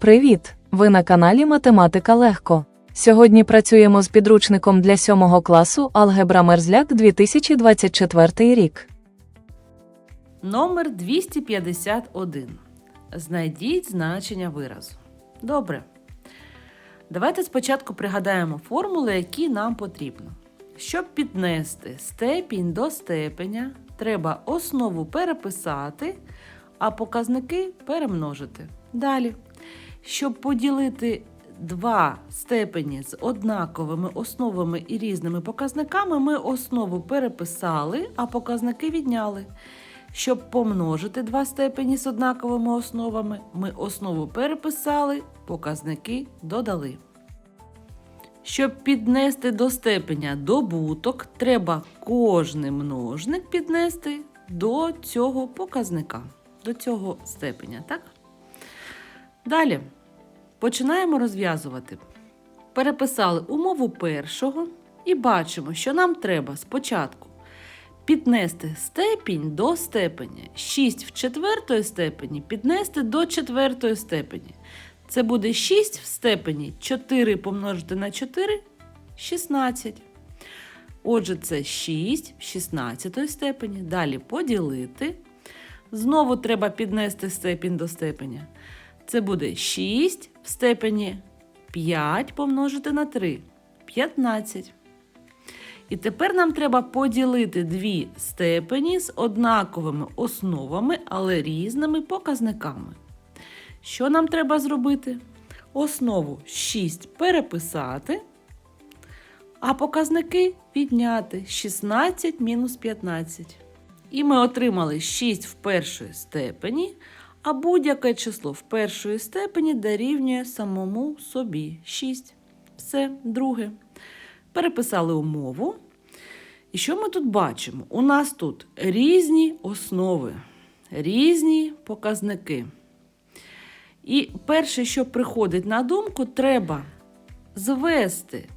Привіт! Ви на каналі Математика Легко. Сьогодні працюємо з підручником для 7 класу Алгебра Мерзляк 2024 рік. Номер 251. Знайдіть значення виразу. Добре. Давайте спочатку пригадаємо формули, які нам потрібно. Щоб піднести степінь до степеня, треба основу переписати, а показники перемножити. Далі. Щоб поділити два степені з однаковими основами і різними показниками, ми основу переписали, а показники відняли. Щоб помножити два степені з однаковими основами, ми основу переписали, показники додали. Щоб піднести до степеня добуток, треба кожний множник піднести до цього показника, до цього степеня, так? Далі починаємо розв'язувати. Переписали умову першого і бачимо, що нам треба спочатку піднести степінь до степені. 6 в четвертої степені піднести до четвертої степені. Це буде 6 в степені 4 помножити на 4 16. Отже, це 6 в 16 степені. Далі поділити. Знову треба піднести степінь до степеня. Це буде 6 в степені 5 помножити на 3 15. І тепер нам треба поділити дві степені з однаковими основами, але різними показниками. Що нам треба зробити? Основу 6 переписати, а показники відняти 16 мінус 15. І ми отримали 6 в першої степені, а будь-яке число в першої степені дорівнює самому собі 6. Все, друге. Переписали умову. І що ми тут бачимо? У нас тут різні основи, різні показники. І перше, що приходить на думку, треба звести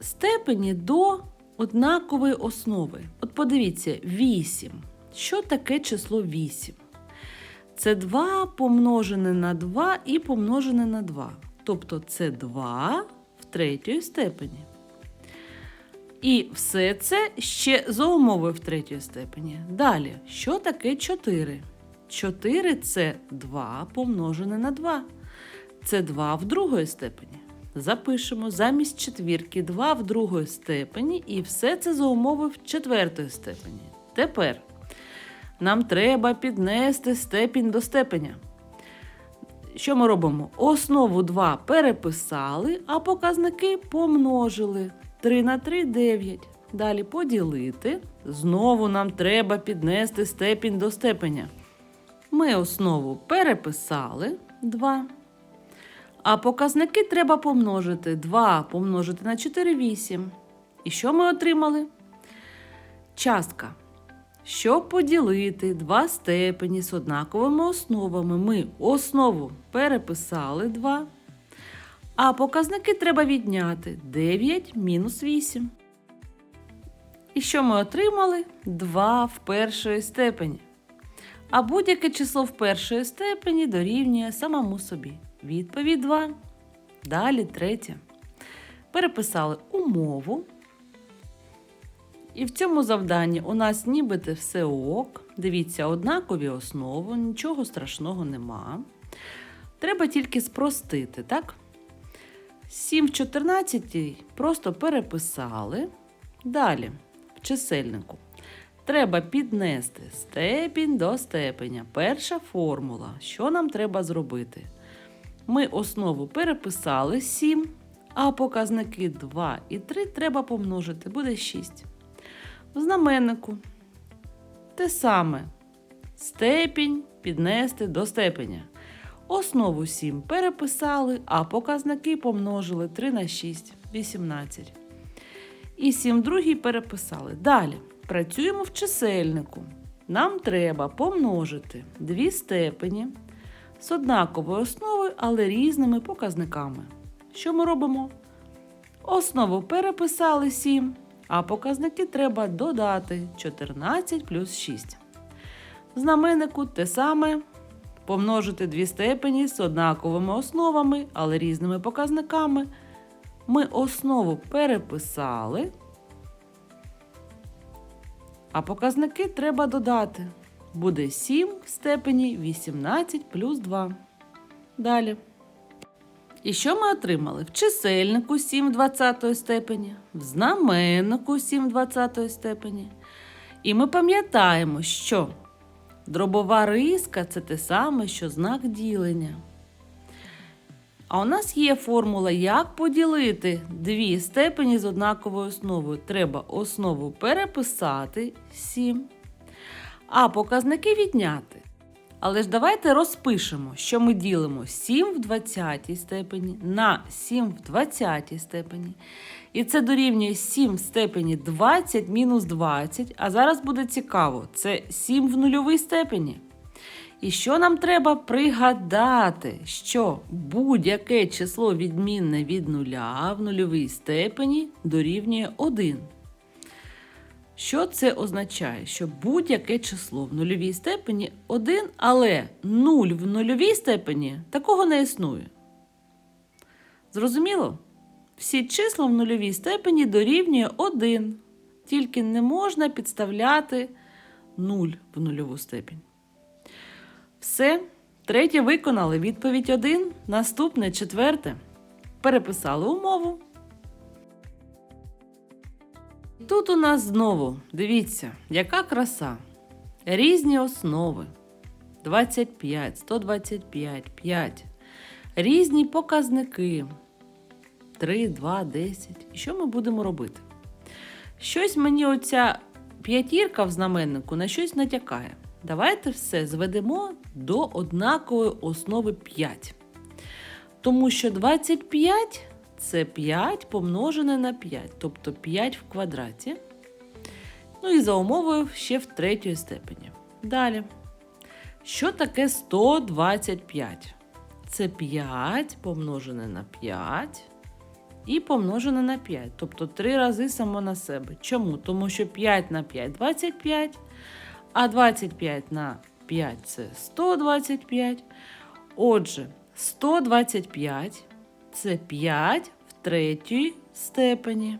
степені до однакової основи. От подивіться, 8. Що таке число 8? Це 2 помножене на 2 і помножене на 2. Тобто це 2 в третьої степені. І все це ще за умови в третій степені. Далі, що таке 4? 4 це 2 помножене на 2. Це 2 в другої степені. Запишемо замість четвірки 2 в другої степені, і все це за умови в четвертої степені. Тепер нам треба піднести степінь до степеня. Що ми робимо? Основу 2 переписали, а показники помножили. 3 на 3 9. Далі поділити. Знову нам треба піднести степінь до степеня. Ми основу переписали 2. А показники треба помножити. 2 помножити на 4 8. І що ми отримали? Частка. Щоб поділити два степені з однаковими основами, ми основу переписали 2. А показники треба відняти 9 мінус 8. І що ми отримали? 2 в першої степені. А будь-яке число в першої степені дорівнює самому собі. Відповідь 2. Далі третє. Переписали умову. І в цьому завданні у нас нібито все ок. Дивіться, однакові основи, нічого страшного нема. Треба тільки спростити, так? 7 в 14 просто переписали. Далі, в чисельнику. Треба піднести степінь до степеня. Перша формула. Що нам треба зробити? Ми основу переписали 7, а показники 2 і 3 треба помножити, буде 6. В знаменнику те саме. Степінь піднести до степеня. Основу 7 переписали, а показники помножили 3 на 6 18. І 7 другий переписали. Далі працюємо в чисельнику. Нам треба помножити дві степені з однаковою основою, але різними показниками. Що ми робимо? Основу переписали 7, а показники треба додати 14 плюс 6. В знаменнику те саме помножити дві степені з однаковими основами, але різними показниками. Ми основу переписали, а показники треба додати. Буде 7 в степені 18 плюс 2. Далі. І що ми отримали? В чисельнику 7 20 степені, в знаменнику 7 20 степені. І ми пам'ятаємо, що дробова риска це те саме, що знак ділення. А у нас є формула, як поділити дві степені з однаковою основою. Треба основу переписати 7, а показники відняти. Але ж давайте розпишемо, що ми ділимо 7 в 20 степені на 7 в 20 степені. І це дорівнює 7 в степені 20 мінус 20. А зараз буде цікаво, це 7 в нульовій степені. І що нам треба пригадати, що будь-яке число відмінне від нуля в нульовій степені дорівнює 1. Що це означає? Що будь-яке число в нульовій степені 1, але 0 в нульовій степені такого не існує. Зрозуміло? Всі числа в нульовій степені дорівнює 1, тільки не можна підставляти 0 в нульову степень. Все. Третє виконали. Відповідь 1. Наступне четверте. Переписали умову. Тут у нас знову, дивіться, яка краса. Різні основи. 25, 125, 5. Різні показники. 3, 2, 10. І що ми будемо робити? Щось мені оця п'ятірка в знаменнику на щось натякає. Давайте все зведемо до однакової основи 5. Тому що 25 це 5 помножене на 5, тобто 5 в квадраті. Ну і за умовою ще в третій степені. Далі. Що таке 125? Це 5 помножене на 5 і помножене на 5. Тобто 3 рази само на себе. Чому? Тому що 5 на 5 25, а 25 на 5 це 125. Отже, 125 це 5 в третій степені.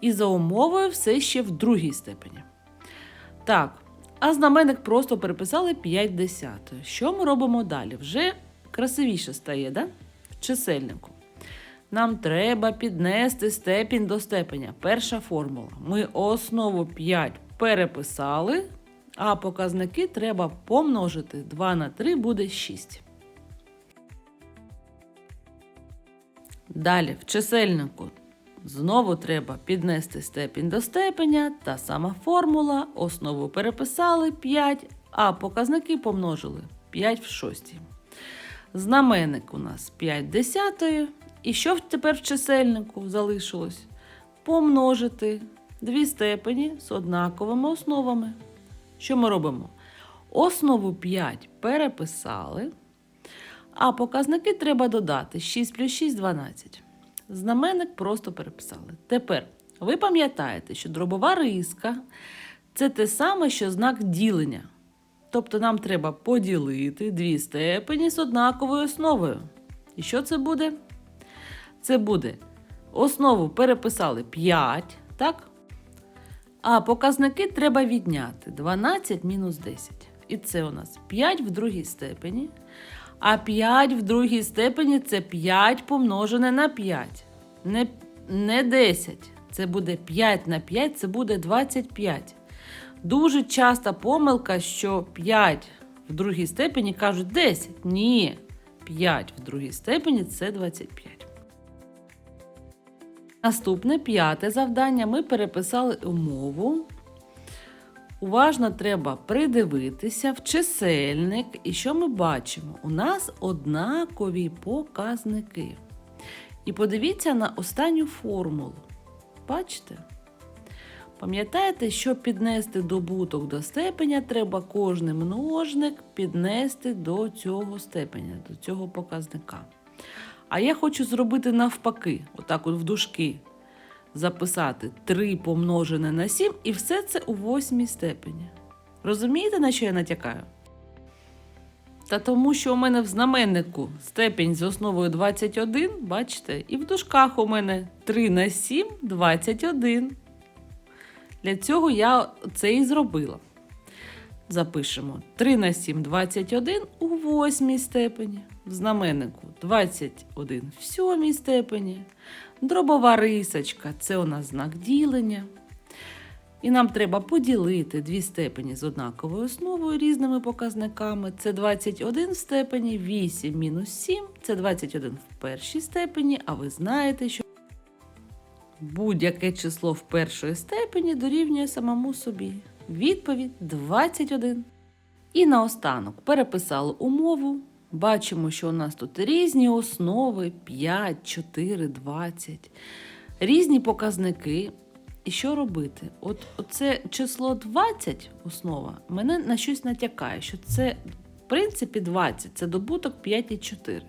І за умовою все ще в другій степені. Так, а знаменник просто переписали 5 десятої. Що ми робимо далі? Вже красивіше стає, да? В чисельнику. Нам треба піднести степінь до степеня. Перша формула. Ми основу 5 переписали, а показники треба помножити. 2 на 3 буде 6. Далі в чисельнику знову треба піднести степінь до степеня. Та сама формула. Основу переписали 5, а показники помножили 5 в 6. Знаменник у нас 5 десятої. І що тепер в чисельнику залишилось? Помножити дві степені з однаковими основами. Що ми робимо? Основу 5 переписали, а показники треба додати 6 плюс 6 12. Знаменник просто переписали. Тепер ви пам'ятаєте, що дробова риска це те саме, що знак ділення. Тобто нам треба поділити дві степені з однаковою основою. І що це буде? Це буде основу переписали 5, так? А показники треба відняти 12 мінус 10. І це у нас 5 в другій степені. А 5 в другій степені це 5 помножене на 5. Не, не 10. Це буде 5 на 5, це буде 25. Дуже часта помилка, що 5 в другій степені кажуть 10. Ні. 5 в другій степені це 25. Наступне п'яте завдання. Ми переписали умову. Уважно треба придивитися в чисельник. І що ми бачимо? У нас однакові показники. І подивіться на останню формулу. Бачите? Пам'ятаєте, щоб піднести добуток до степеня, треба кожний множник піднести до цього степеня, до цього показника. А я хочу зробити навпаки, отак от в дужки записати 3 помножене на 7 і все це у восьмій степені. Розумієте, на що я натякаю? Та тому, що у мене в знаменнику степінь з основою 21, бачите, і в дужках у мене 3 на 7 21. Для цього я це і зробила. Запишемо 3 на 7 21 у восьмій степені. В знаменнику 21 в сьомій степені. Дробова рисочка це у нас знак ділення. І нам треба поділити дві степені з однаковою основою різними показниками. Це 21 в степені, 8 мінус 7 це 21 в першій степені, а ви знаєте, що будь-яке число в першої степені дорівнює самому собі. Відповідь 21. І наостанок переписали умову. Бачимо, що у нас тут різні основи 5, 4, 20, різні показники. І що робити? От це число 20 основа мене на щось натякає, що це в принципі 20, це добуток 5 і 4.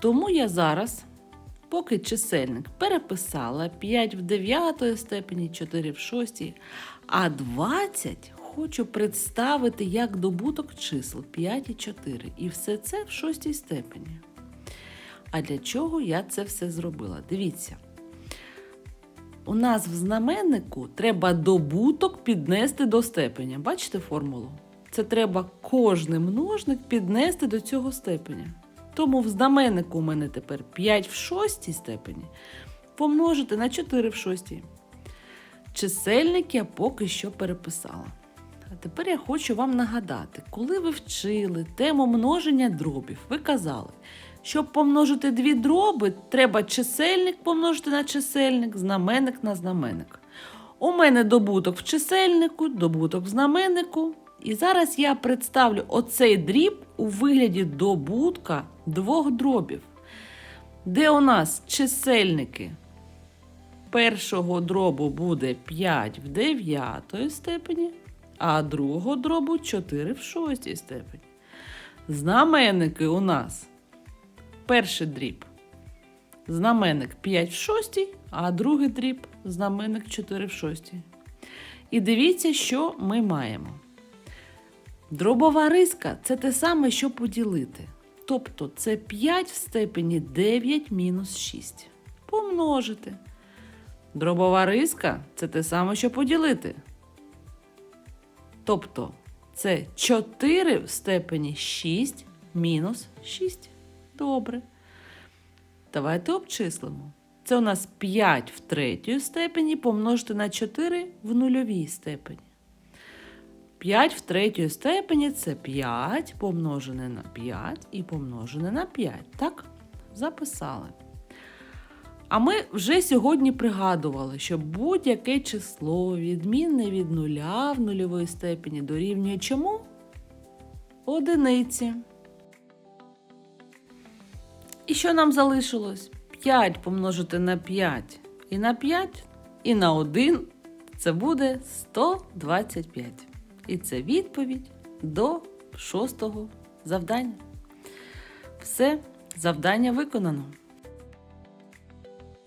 Тому я зараз, поки чисельник переписала 5 в 9 степені, 4 в 6, а 20 хочу представити як добуток чисел 5 і 4. І все це в 6 степені. А для чого я це все зробила? Дивіться. У нас в знаменнику треба добуток піднести до степеня. Бачите формулу? Це треба кожний множник піднести до цього степеня. Тому в знаменнику у мене тепер 5 в шостій степені помножити на 4 в шостій. Чисельник я поки що переписала. А тепер я хочу вам нагадати, коли ви вчили тему множення дробів, ви казали, щоб помножити дві дроби, треба чисельник помножити на чисельник, знаменник на знаменник. У мене добуток в чисельнику, добуток в знаменнику. І зараз я представлю оцей дріб у вигляді добутка двох дробів, де у нас чисельники першого дробу буде 5 в 9 степені, а другого дробу 4 в 6 степені. Знаменники у нас перший дріб знаменник 5 в 6, а другий дріб знаменник 4 в 6. І дивіться, що ми маємо. Дробова риска це те саме, що поділити. Тобто це 5 в степені 9 мінус 6. Помножити. Дробова риска це те саме, що поділити. Тобто це 4 в степені 6 мінус 6. Добре. Давайте обчислимо. Це у нас 5 в третій степені помножити на 4 в нульовій степені. 5 в третій степені це 5 помножене на 5 і помножене на 5. Так? Записали. А ми вже сьогодні пригадували, що будь-яке число відмінне від нуля в нульовій степені дорівнює чому? Одиниці. І що нам залишилось? 5 помножити на 5 і на 5, і на 1 це буде 125. І це відповідь до шостого завдання. Все, завдання виконано.